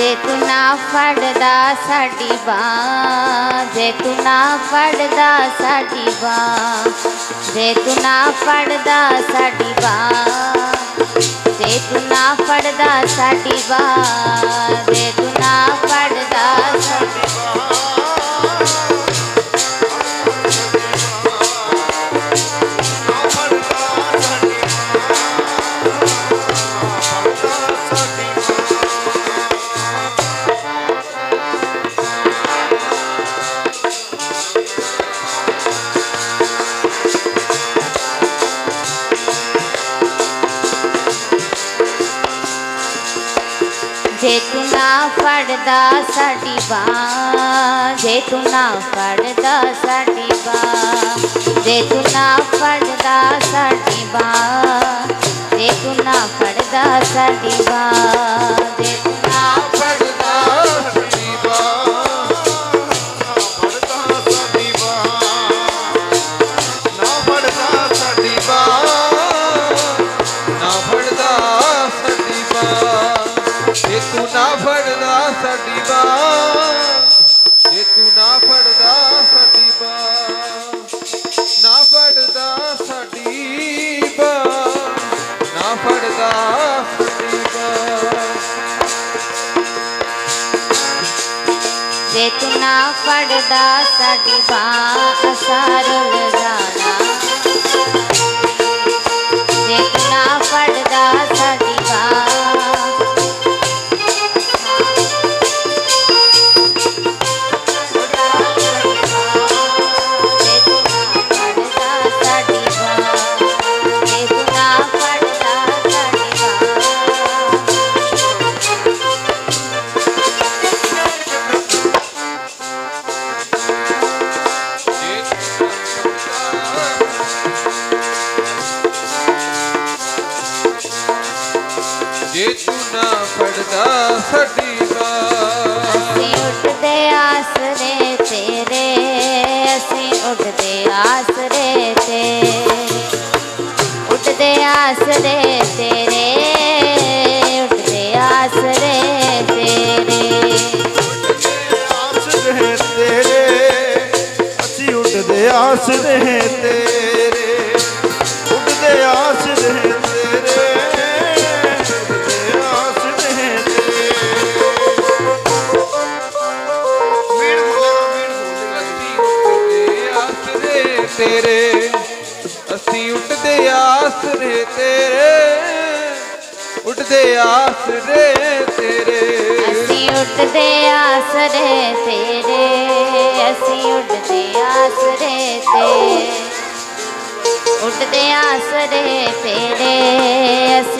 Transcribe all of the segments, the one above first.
ਜੇ ਤੂੰ ਨਾ ਫੜਦਾ ਸਾਡੀ ਬਾਹ ਜੇ ਤੂੰ ਨਾ ਫੜਦਾ ਸਾਡੀ ਬਾਹ ਜੇ ਤੂੰ ਨਾ ਫੜਦਾ ਸਾਡੀ ਬਾਹ ਜੇ ਤੂੰ ਨਾ ਫੜਦਾ ਸਾਡੀ ਬਾਹ ਜੇ ਤੂੰ ਨਾ ਫੜਦਾ ਸਾਡੀ ਜੇ साडी तू ना ना फड़ना पडदा साडी बा सारून पड ਉੱਠਦੇ ਆਸਰੇ ਤੇਰੇ। ਅਸੀਂ ਉੱਠਦੇ ਆਸਰੇ ਤੇਰੇ। ਅਸੀਂ ਉੱਠਦੇ ਆਸਰੇ ਤੇਰੇ। ਅਸੀਂ ਆਸਰੇ ਤੇ ਉੱਠਦੇ ਆਸਰੇ ਤੇਰੇ। ਅਸੀਂ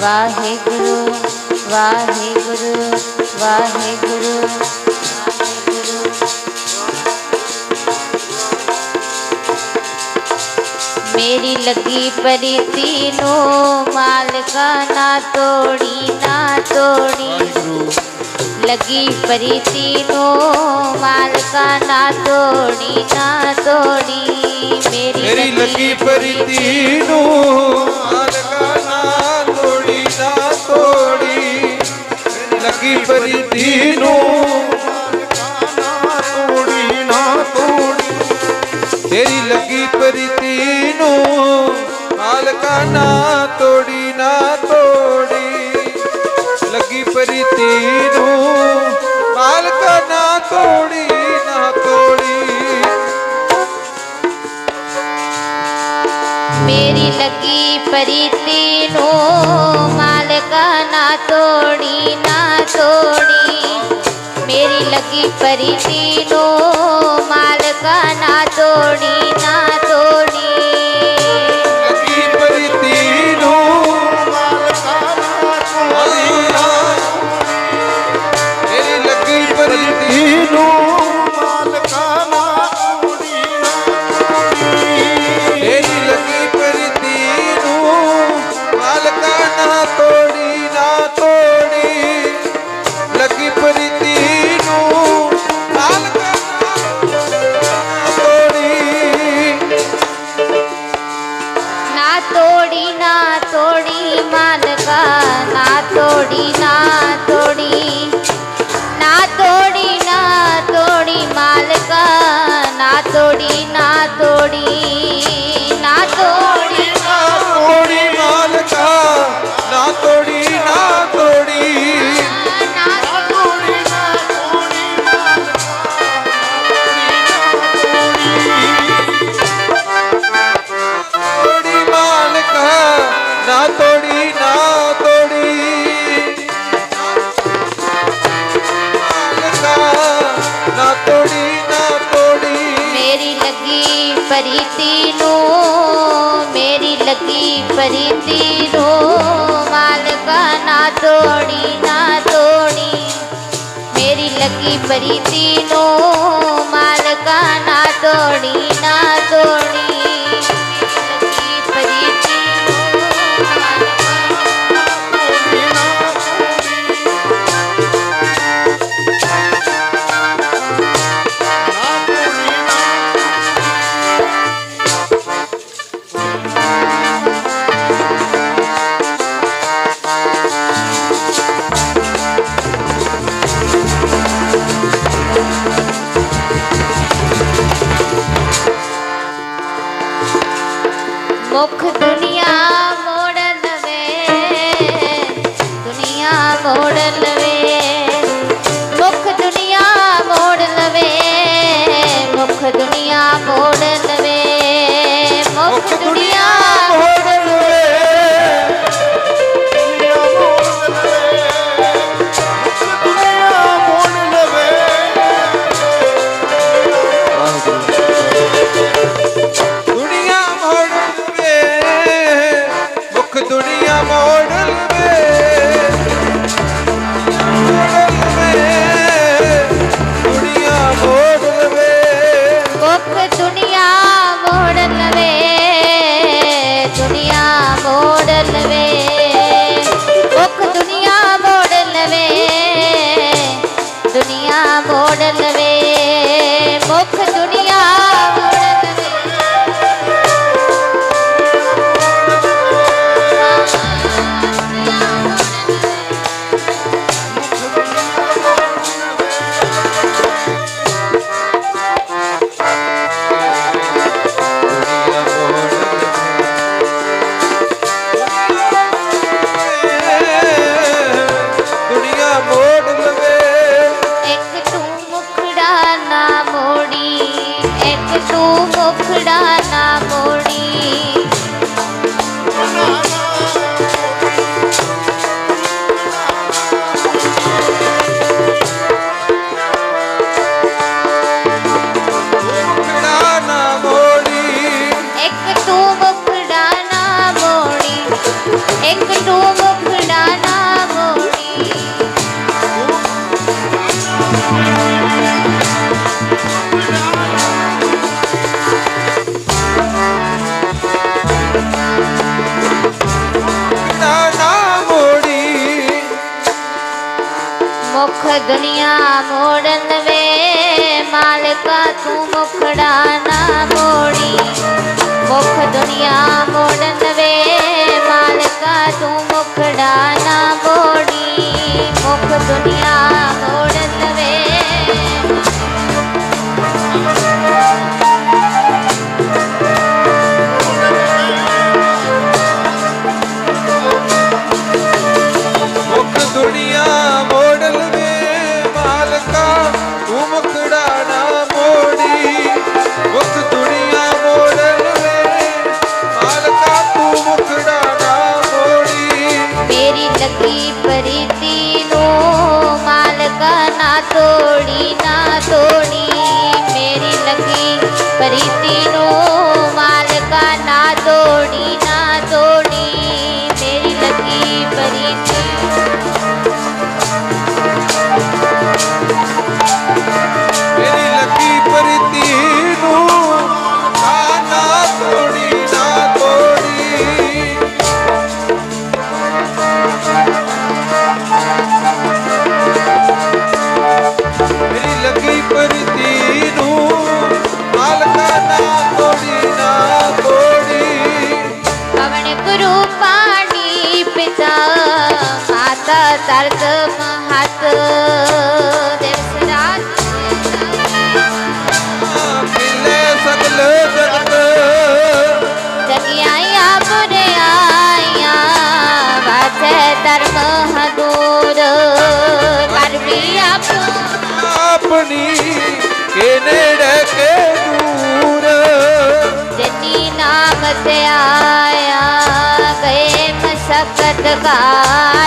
ਵਾਹਿਗੁਰੂ ਵਾਹਿਗੁਰੂ ਵਾਹਿਗੁਰੂ। ਵਾਹਿਗੁਰੂ ਮੇਰੀ ਲੱਗੀ ਪ੍ਰੀਤੀ ਨੂੰ ਮਾਲਕਾ ਨਾ ਤੋੜੀ ਨਾ ਤੋੜੀ। ਲੱਗੀ ਪ੍ਰੀਤੀ ਨੂੰ ਮਾਲਕਾ ਨਾ ਤੋੜੀ ਨਾ ਤੋੜੀ। ਮੇਰੀ ਲੱਗੀ ਪ੍ਰੀਤੀ ਨੂੰ તોડી, ના તોડી લગી ફરીથી નું તોડી, ના તોડી. તેરી લગી ફરીથી નું માલકા ના તોડી ના તોડી. લગી ફરીથી નું માલકા ના તોડી ના તોડી. મેરી લગી ફરી परी परितीनो मा तोडी ना तोडी પ્રીતિ રો માલકા ના તોડી ના તોડી મેરી લકી પ્રીતિ નો માલકા ਛੋੜ ਇੱਕ ਤੂੰ ਮੁਖੜਾ ਨਾ ਮੋੜੀ ਇੱਕ ਤੂੰ ਮੁਖੜਾ ਨਾ ਮੋੜੀ। તું મફડાના મોડી મુખ દુનિયામાં પ્રીતિનો માલકા ના દોડી ના દોડી મેરી લગી પ્રીતિ મેરી લગી પ્રીતિનો ના દોડી ના દોડી મેરી લગી પ્રીતિ ਦਰਦ ਮਹਤ। ਦਿਵਸ ਰਾਤ ਮਿਲੇ ਸਗਲ ਜਗਤ ਜਗਿਆਈਆ ਬੁਰਿਆਈਆ ਵਾਸੇ ਧਰਮ ਹਦੂਰ ਕਰਮੀ ਆਪਣੀ ਕੇ ਨੇੜੇ ਕੇ বাবা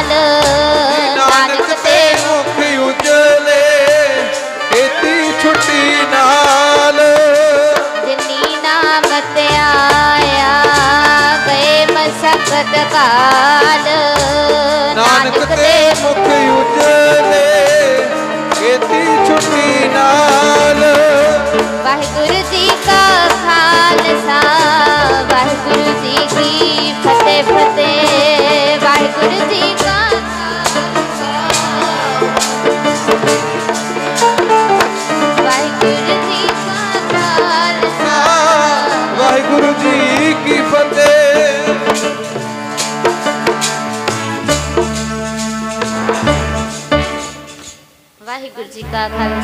大家看